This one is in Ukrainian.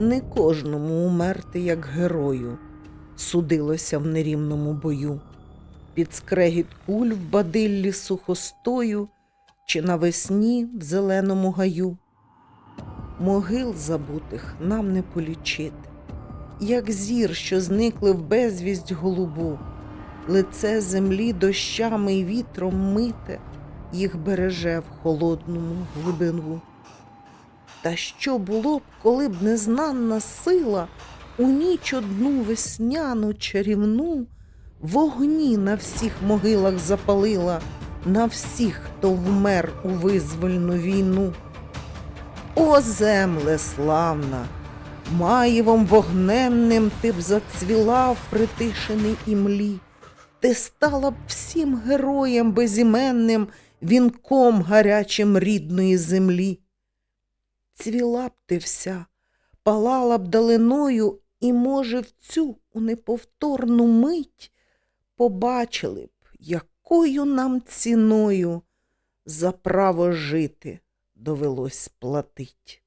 Не кожному умерти, як герою, судилося в нерівному бою. Під скрегіт куль в бадиллі сухостою чи навесні в зеленому гаю. Могил забутих нам не полічити, як зір, що зникли в безвість голубу, лице землі дощами й вітром мите, їх береже в холодному глибину. Та що було б, коли б незнанна сила у ніч одну весняну чарівну вогні на всіх могилах запалила, на всіх, хто вмер у визвольну війну. О, земле славна! Маєвом вогненним ти б зацвіла в притишеній імлі, ти стала б всім героям безіменним, вінком гарячим рідної землі. Цвіла б ти вся, палала б далиною, і, може, в цю у неповторну мить побачили б, якою нам ціною за право жити довелось платить.